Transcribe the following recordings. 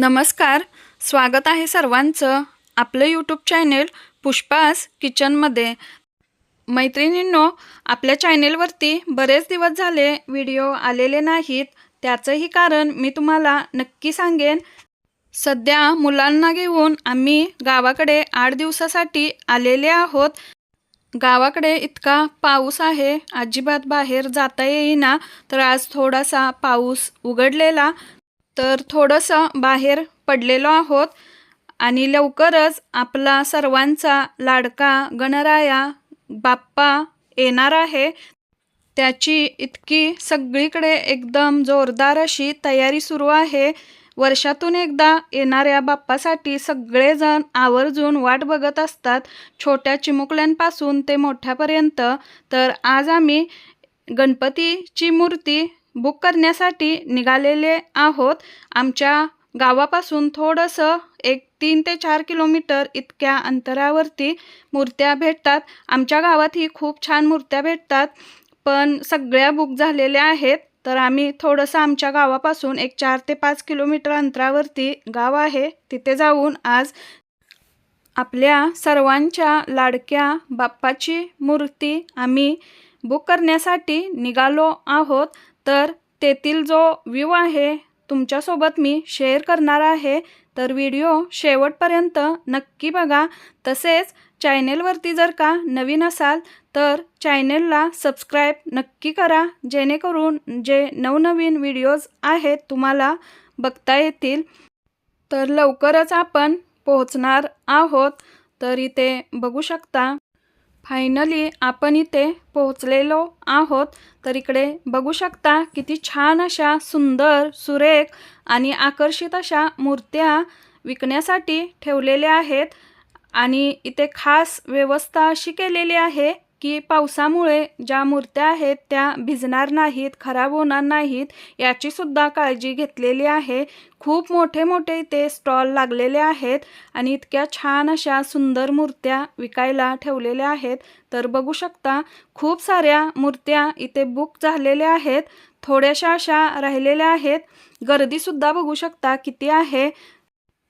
नमस्कार स्वागत आहे सर्वांचं आपलं यूट्यूब चॅनेल पुष्पास किचनमध्ये. मैत्रिणींनो आपल्या चॅनेलवरती बरेच दिवस झाले व्हिडिओ आलेले नाहीत त्याचंही कारण मी तुम्हाला नक्की सांगेन. सध्या मुलांना घेऊन आम्ही गावाकडे आठ दिवसासाठी आलेले आहोत. गावाकडे इतका पाऊस आहे अजिबात बाहेर जाता येईना तर आज थोडासा पाऊस उघडलेला तर थोडंसं बाहेर पडलेलो आहोत आणि लवकरच आपला सर्वांचा लाडका गणराया बाप्पा येणार आहे. त्याची इतकी सगळीकडे एकदम जोरदार अशी तयारी सुरू आहे. वर्षातून एकदा येणाऱ्या बाप्पासाठी सगळेजण आवर्जून वाट बघत असतात. छोट्या चिमुकल्यांपासून ते मोठ्यापर्यंत. तर आज आम्ही गणपतीची मूर्ती बुक करण्यासाठी निघालेले आहोत. आमच्या गावापासून थोडंसं एक तीन ते चार किलोमीटर इतक्या अंतरावरती मूर्त्या भेटतात. आमच्या गावातही खूप छान मूर्त्या भेटतात पण सगळ्या बुक झालेल्या आहेत. तर आम्ही थोडंसं आमच्या गावापासून एक चार ते पाच किलोमीटर अंतरावरती गाव आहे. तिथे जाऊन आज आपल्या सर्वांच्या लाडक्या बाप्पाची मूर्ती आम्ही बुक करण्यासाठी निघालो आहोत तर तेथील जो व्ह्यू आहे तुमच्यासोबत मी शेअर करणार आहे. तर व्हिडिओ शेवटपर्यंत नक्की बघा. तसेच चॅनेलवरती जर का नवीन असाल तर चॅनेलला सबस्क्राईब नक्की करा. जेणेकरून जे नवनवीन व्हिडिओज आहेत तुम्हाला बघता येतील. तर लवकरच आपण पोहोचणार आहोत. तर इथे बघू शकता. फायनली आपण इथे पोहोचलेलो आहोत. तर इकडे बघू शकता किती छान अशा सुंदर सुरेख आणि आकर्षित अशा मूर्त्या विकण्यासाठी ठेवलेल्या आहेत. आणि इथे खास व्यवस्था अशी केलेली आहे की पावसामुळे ज्या मूर्त्या आहेत त्या भिजणार नाहीत खराब होणार नाहीत याची सुद्धा काळजी घेतलेली आहे. खूप मोठे मोठे इथे स्टॉल लागलेले आहेत आणि इतक्या छान अशा सुंदर मूर्त्या विकायला ठेवलेल्या आहेत. तर बघू शकता खूप साऱ्या मूर्त्या इथे बुक झालेल्या आहेत थोड्याशा अशा राहिलेल्या आहेत. गर्दीसुद्धा बघू शकता किती आहे.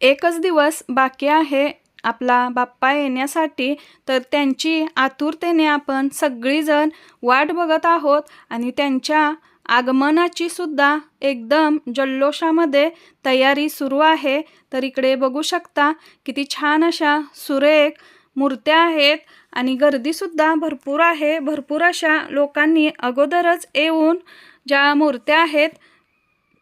एकच दिवस बाकी आहे. आपला बाप्पा येण्यासाठी तर त्यांची आतुरतेने आपण सगळीजण वाट बघत आहोत आणि त्यांच्या आगमनाची सुद्धा एकदम जल्लोषामध्ये तयारी सुरू आहे. तर इकडे बघू शकता किती छान अशा सुरेख मूर्त्या आहेत आणि गर्दीसुद्धा भरपूर आहे. भरपूर अशा लोकांनी अगोदरच येऊन ज्या मूर्त्या आहेत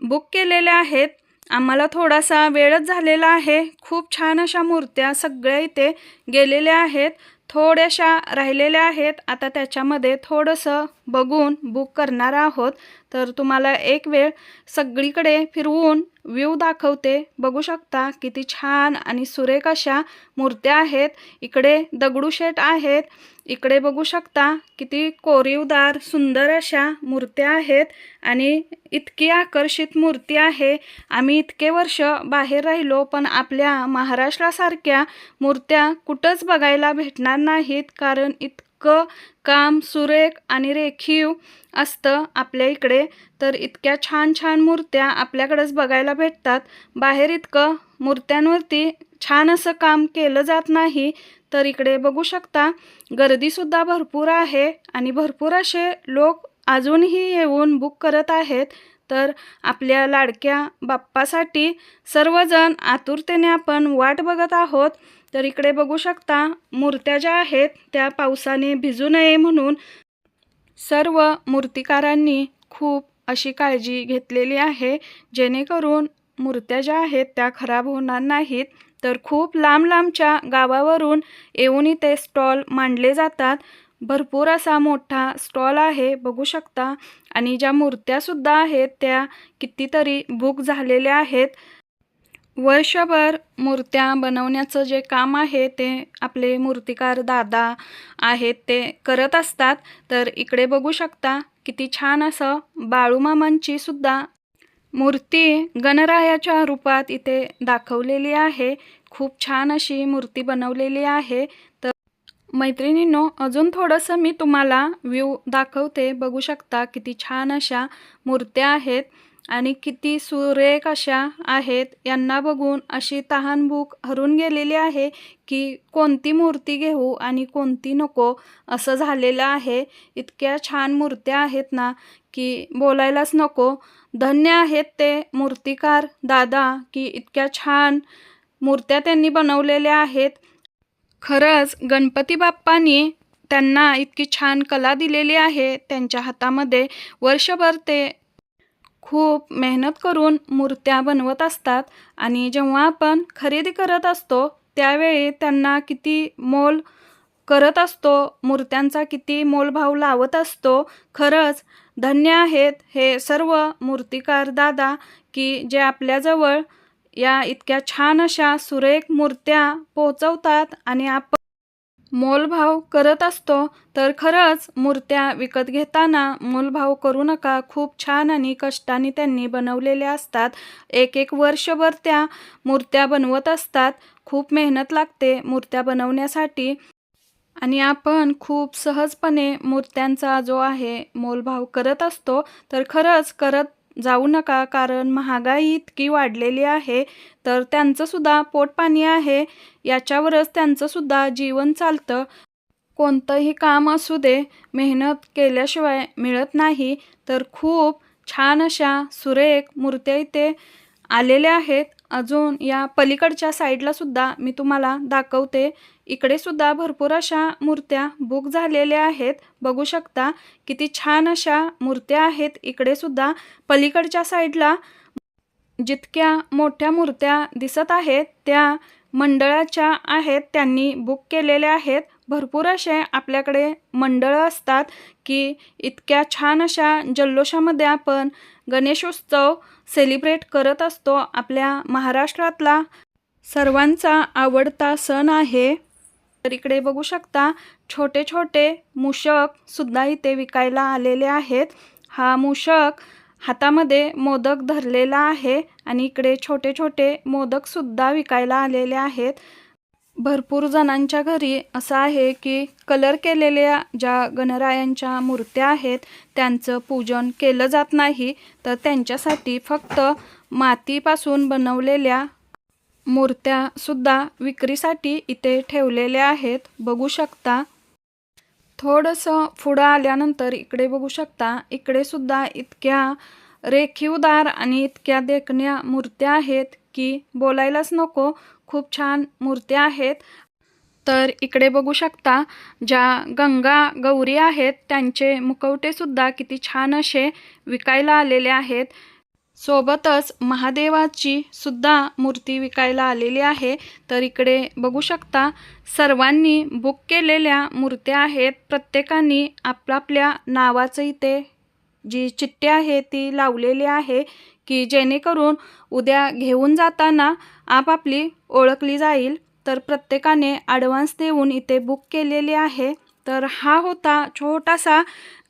बुक केलेल्या आहेत आम्हाला थोडासा वेळच झालेला आहे. खूप छान अशा मूर्त्या सगळ्या इथे गेलेल्या आहेत. थोड्याशा राहिलेल्या आहेत. आता त्याच्यामध्ये थोडंसं बघून बुक करणार आहोत. तर तुम्हाला एक वेळ सगळीकडे फिरवून व्ह्यू दाखवते. बघू शकता किती छान आणि सुरेख अशा मूर्त्या आहेत. इकडे दगडूशेठ आहेत. इकडे बघू शकता किती कोरीवदार सुंदर अशा मूर्त्या आहेत आणि इतकी आकर्षित मूर्ती आहे. आम्ही इतके वर्ष बाहेर राहिलो पण आपल्या महाराष्ट्रासारख्या मूर्त्या कुठंच बघायला भेटणार नाहीत. कारण इत इतकं काम सुरेख आणि रेखीव असतं आपल्या इकडे. तर इतक्या छान छान मूर्त्या आपल्याकडेच बघायला भेटतात. बाहेर इतकं मूर्त्यांवरती छान असं काम केलं जात नाही. तर इकडे बघू शकता गर्दीसुद्धा भरपूर आहे आणि भरपूर असे लोक अजूनही येऊन बुक करत आहेत. तर आपल्या लाडक्या बाप्पासाठी सर्वजण आतुरतेने आपण वाट बघत आहोत. तर इकडे बघू शकता मूर्त्या ज्या आहेत त्या पावसाने भिजू नये म्हणून सर्व मूर्तिकारांनी खूप अशी काळजी घेतलेली आहे. जेणेकरून मूर्त्या ज्या आहेत त्या खराब होणार नाहीत. तर खूप लांब लांबच्या गावावरून येऊन इथे स्टॉल मांडले जातात. भरपूर असा मोठा स्टॉल आहे बघू शकता. आणि ज्या मूर्त्यासुद्धा आहेत त्या कितीतरी बुक झालेल्या आहेत. वर्षभर मूर्त्या बनवण्याचं जे काम आहे ते आपले मूर्तिकार दादा आहेत ते करत असतात. तर इकडे बघू शकता किती छान असं बाळूमामांची सुद्धा मूर्ती गणरायाच्या रूपात इथे दाखवलेली आहे. खूप छान अशी मूर्ती बनवलेली आहे. तर मैत्रिणींनो अजून थोडंसं मी तुम्हाला व्ह्यू दाखवते. बघू शकता किती छान अशा मूर्त्या आहेत. आणि किती सुरेख अशा आहेत यांना बघून अशी तहान भूक हरून गेलेली आहे की कोणती मूर्ती घेऊ आणि कोणती नको असं झालेलं आहे. इतक्या छान मूर्त्या आहेत ना की बोलायलाच नको. धन्य आहेत ते मूर्तिकार दादा की इतक्या छान मूर्त्या त्यांनी बनवलेल्या आहेत. खरंच गणपती बाप्पांनी त्यांना इतकी छान कला दिलेली आहे त्यांच्या हातामध्ये. वर्षभर ते खूप मेहनत करून मूर्त्या बनवत असतात आणि जेव्हा आपण खरेदी करत असतो त्यावेळी त्यांना किती मोल करत असतो मूर्त्यांचा किती मोलभाव लावत असतो खरंच धन्य आहेत हे सर्व मूर्तिकार दादा की जे आपल्याजवळ या इतक्या छान अशा सुरेख मूर्त्या पोचवतात आणि आपण मोलभाव करत असतो तर खरंच मूर्त्या विकत घेताना मोलभाव करू नका. खूप छान आणि कष्टाने त्यांनी बनवलेल्या असतात. एक एक वर्षभर त्या मूर्त्या बनवत असतात. खूप मेहनत लागते मूर्त्या बनवण्यासाठी. आणि आपण खूप सहजपणे मूर्त्यांचा जो आहे मोलभाव करत असतो तर खरंच करत जाऊ नका कारण महागाई इतकी वाढलेली आहे तर त्यांचंसुद्धा पोटपाणी आहे. याच्यावरच त्यांचंसुद्धा जीवन चालतं. कोणतंही काम असू दे मेहनत केल्याशिवाय मिळत नाही तर खूप छान अशा सुरेख मूर्त्या इथे आलेल्या आहेत. अजून या पलीकडच्या साईडला सुद्धा मी तुम्हाला दाखवते. इकडे सुद्धा भरपूर अशा मूर्त्या बुक झालेल्या आहेत. बघू शकता किती छान अशा मूर्त्या आहेत. इकडे सुद्धा पलीकडच्या साईडला जितक्या मोठ्या मूर्त्या दिसत आहेत त्या मंडळाच्या आहेत त्यांनी बुक केलेल्या आहेत. भरपूर असे आपल्याकडे मंडळं असतात की इतक्या छान अशा जल्लोषामध्ये आपण गणेशोत्सव सेलिब्रेट करत असतो. आपल्या महाराष्ट्रातला सर्वांचा आवडता सण आहे. तर इकडे बघू शकता छोटे छोटे मूषकसुद्धा इथे विकायला आलेले आहेत. हा मूषक हातामध्ये मोदक धरलेला आहे आणि इकडे छोटे छोटे मोदकसुद्धा विकायला आलेले आहेत. भरपूर जणांच्या घरी असं आहे की कलर केलेल्या ज्या गणरायांच्या मूर्त्या आहेत त्यांचं पूजन केलं जात नाही तर त्यांच्यासाठी फक्त मातीपासून बनवलेल्या मूर्त्यासुद्धा विक्रीसाठी इथे ठेवलेल्या आहेत. बघू शकता. थोडंसं पुढं आल्यानंतर इकडे बघू शकता. इकडे सुद्धा इतक्या रेखीवदार आणि इतक्या देखण्या मूर्त्या आहेत की बोलायलाच नको. खूप छान मूर्त्या आहेत. तर इकडे बघू शकता ज्या गंगा गौरी आहेत त्यांचे मुखवटेसुद्धा किती छान असे विकायला आलेले आहेत. सोबतच महादेवाची सुद्धा मूर्ती विकायला आलेली आहे. तर इकडे बघू शकता सर्वांनी बुक केलेल्या मूर्त्या आहेत. प्रत्येकाने आपापल्या नावाचं इथे जी चिठ्ठी आहे ती लावलेली आहे की जेणेकरून उद्या घेऊन जाताना आपापली ओळखली जाईल. तर प्रत्येकाने ॲडव्हान्स देऊन इथे बुक केलेली आहे. तर हा होता छोटासा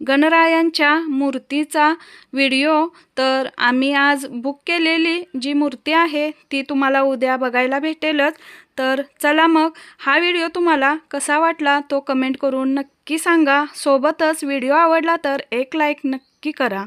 गणरायांच्या मूर्तीचा व्हिडिओ तर आम्ही आज बुक केलेली जी मूर्ती आहे ती तुम्हाला उद्या बघायला भेटेलच. तर चला मग हा व्हिडिओ तुम्हाला कसा वाटला तो कमेंट करून नक्की सांगा. सोबतच व्हिडिओ आवडला तर एक लाईक नक्की करा.